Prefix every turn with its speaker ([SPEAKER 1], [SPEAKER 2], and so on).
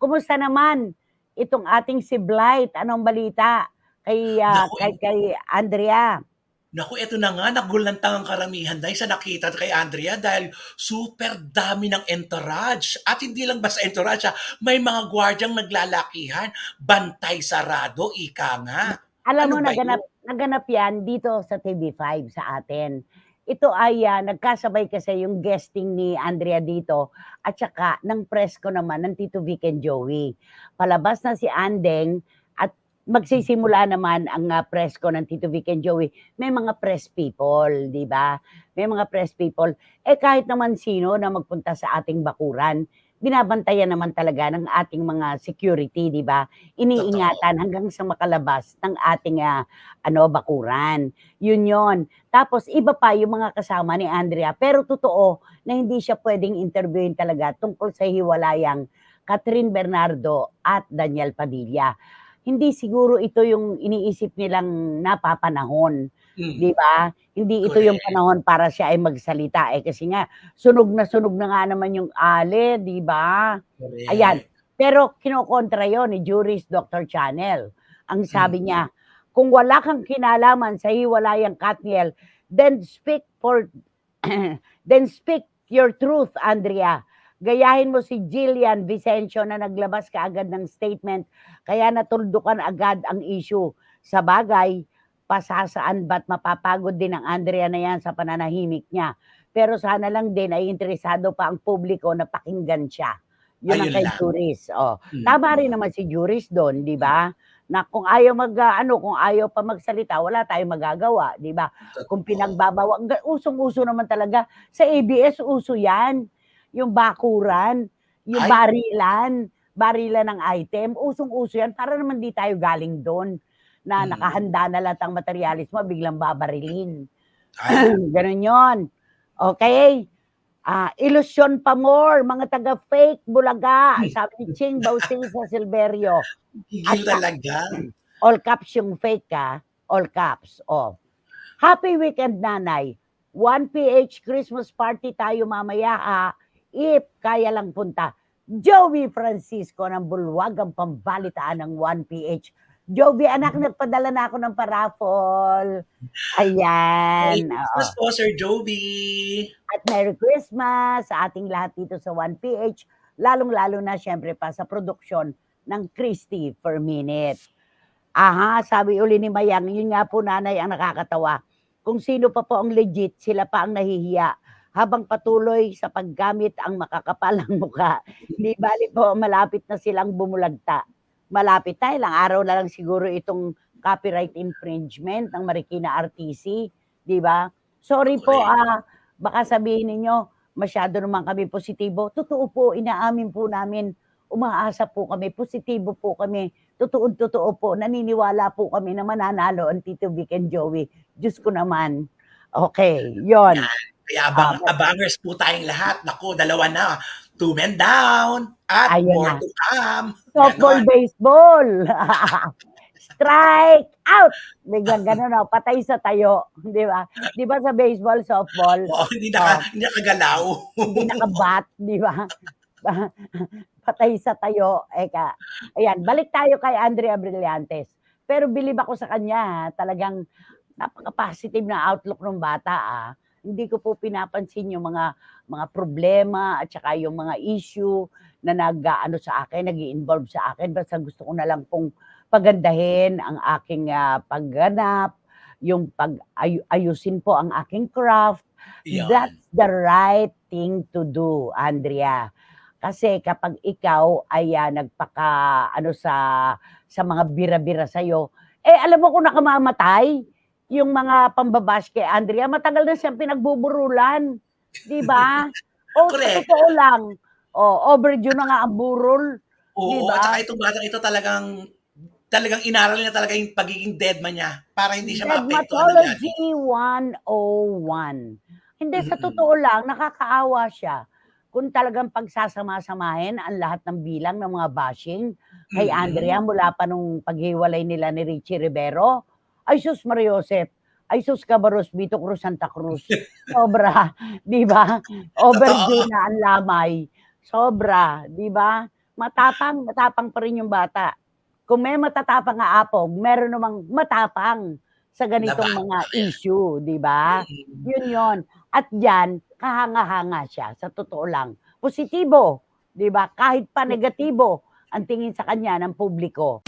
[SPEAKER 1] kumusta naman itong ating si Blight? Anong balita kay, ah,
[SPEAKER 2] Naku,
[SPEAKER 1] kay kay Andrea?
[SPEAKER 2] Naku, eto na nga, nagulantang ang karamihan dahil sa nakita kay Andrea dahil super dami ng entourage. At hindi lang basta entourage, ah, may mga gwardyang naglalakihan, bantay sarado, ika nga.
[SPEAKER 1] Alam
[SPEAKER 2] Ano
[SPEAKER 1] mo naganap
[SPEAKER 2] yun?
[SPEAKER 1] naganap 'yan dito sa TV5 sa atin. Ito ay, ah, nagkasabay kasi yung guesting ni Andrea dito at saka ng press ko naman ng Tito Vic and Joey. Palabas na si Andeng at magsisimula naman ang, ah, press ng Tito Vic and Joey. May mga press people, 'di ba? May mga press people. Eh, kahit naman sino na magpunta sa ating bakuran, binabantayan naman talaga ng ating mga security, 'di ba? Iniingatan hanggang sa makalabas ng ating, ah, ano, bakuran. Yun yun. Tapos iba pa yung mga kasama ni Andrea, pero totoo na hindi siya puwedeng interviewin talaga tungkol sa hiwalayang Catherine Bernardo at Daniel Padilla. Hindi siguro ito yung iniisip nilang napapanahon,
[SPEAKER 2] Mm.
[SPEAKER 1] 'di ba? Hindi ito yung
[SPEAKER 2] Correct.
[SPEAKER 1] panahon para siya ay magsalita, eh, kasi nga sunog na sunog na nga naman yung Ale, 'di ba? Ayan, pero kinokontra yun ni Juris Dr. Channel. Ang sabi
[SPEAKER 2] Mm.
[SPEAKER 1] niya, "Kung wala kang kinalaman sa hiwalayang Katniel, then speak for then speak your truth, Andrea. Gayahin mo si Jillian Vicencio na naglabas kaagad ng statement, kaya natuldukan agad ang issue. Sabagay, pasasaan ba't mapapagod din ang Andrea na yan sa pananahimik niya. Pero sana lang din ay interesado pa ang publiko na pakinggan siya." Yun ang kay
[SPEAKER 2] lang.
[SPEAKER 1] Juris, oh.
[SPEAKER 2] Mm.
[SPEAKER 1] Tama rin naman si Juris dun, 'di ba? Na kung ayaw mag ah, ano, kung ayaw pa magsalita, wala tayong magagawa, 'di ba? Kung
[SPEAKER 2] Totoo.
[SPEAKER 1] pinagbabawa ga usong-uso naman talaga. Sa ABS uso 'yan, yung bakuran, yung
[SPEAKER 2] Ay.
[SPEAKER 1] barilan, barilan ng item, usong-uso 'yan para naman di tayo galing dun na
[SPEAKER 2] Mm.
[SPEAKER 1] nakahanda na lahat ng materyales mo biglang babarilin.
[SPEAKER 2] Ay.
[SPEAKER 1] Ganun 'yon. Okey? Ah, ilusyon pa more, mga taga-fake Bulaga, sabi ni Ching Bautista Silverio.
[SPEAKER 2] Gigil talaga.
[SPEAKER 1] all caps yung fake, ah, all caps, oh. Happy weekend, nanay. 1 PH Christmas party tayo mamaya, ah, if kaya lang punta. Joey Francisco ng Bulwagang Pambalitaan ng 1 PH. Joey, anak, nagpadala na ako ng paraffol.
[SPEAKER 2] Merry
[SPEAKER 1] Ayan,
[SPEAKER 2] Christmas
[SPEAKER 1] oo.
[SPEAKER 2] po, Sir Joby.
[SPEAKER 1] At Merry Christmas sa ating lahat dito sa 1PH, lalong-lalo na siyempre pa sa produksyon ng Christy per minute. Aha, sabi uli ni Mayang, yun nga po nanay ang nakakatawa. Kung sino pa po ang legit, sila pa ang nahihiya. Habang patuloy sa paggamit ang makakapalang muka, di bali po malapit na silang bumulagta. Malapit na, ilang araw na lang siguro itong copyright infringement ng Marikina RTC, di ba? Sorry po, ah, baka sabihin ninyo, masyado naman kami positibo. Totoo po, inaamin po namin, umaasa po kami, positibo po kami, totoong-totoo po, naniniwala po kami na mananalo ang Tito Vic and Joey. Diyos ko naman. Okay, yon.
[SPEAKER 2] Kaya abang,
[SPEAKER 1] Ah,
[SPEAKER 2] abangers po tayong lahat. Naku, dalawa na. Two men down. At
[SPEAKER 1] Ayan
[SPEAKER 2] more
[SPEAKER 1] na.
[SPEAKER 2] to come.
[SPEAKER 1] Softball,
[SPEAKER 2] Ganon.
[SPEAKER 1] baseball. Strike out. Biglang ganun, no? patay sa tayo. Di ba? Di ba sa baseball, softball,
[SPEAKER 2] Oo, hindi,
[SPEAKER 1] oh,
[SPEAKER 2] naka, hindi nakagalaw.
[SPEAKER 1] hindi nakabat, di ba? patay sa tayo. Eka. Ayan, balik tayo kay Andrea Brillantes. Pero bilib ako sa kanya, ha? talagang napaka-positive na outlook ng bata. Ah. Hindi ko po pinapansin yung mga mga problema at saka yung mga issue na nag-ano sa akin, nag involve sa akin. Basta gusto ko na lang pong pagandahin ang aking ah, pagganap, yung pag-ayusin po ang aking craft.
[SPEAKER 2] Yan.
[SPEAKER 1] That's the right thing to do, Andrea. Kasi kapag ikaw ay ah, nagpaka ano sa sa mga bira-bira sa eh alam mo kung nakamamatay yung mga pambabash kay Andrea, matagal na siyang pinagbuburulan, 'di ba? O
[SPEAKER 2] Correct.
[SPEAKER 1] totoo lang, oh, overdue na nga ang burol,
[SPEAKER 2] Oo,
[SPEAKER 1] ba?
[SPEAKER 2] at saka itong batang ito talagang talagang inaral niya talaga yung pagiging deadman niya para hindi siya maapektuhan.
[SPEAKER 1] Dermatology 101. Hindi, sa totoo lang, nakakaawa siya. Kung talagang pagsasama-samahin ang lahat ng bilang ng mga bashing kay. Andrea mula pa nung paghiwalay nila ni Richie Rivero, ay sus Maria Josep, ay sus Cabaros, Vito Cruz, Santa Cruz. Sobra, di ba? Overdue na ang lamay. Sobra, di ba? matapang, matapang pa rin yung bata. Kung may matatapang nga apog, meron namang matapang sa ganitong mga issue, di ba?
[SPEAKER 2] Mm.
[SPEAKER 1] Yun yon. At yan, kahanga-hanga siya, sa totoo lang. Positibo, di ba? Kahit pa negatibo ang tingin sa kanya ng publiko.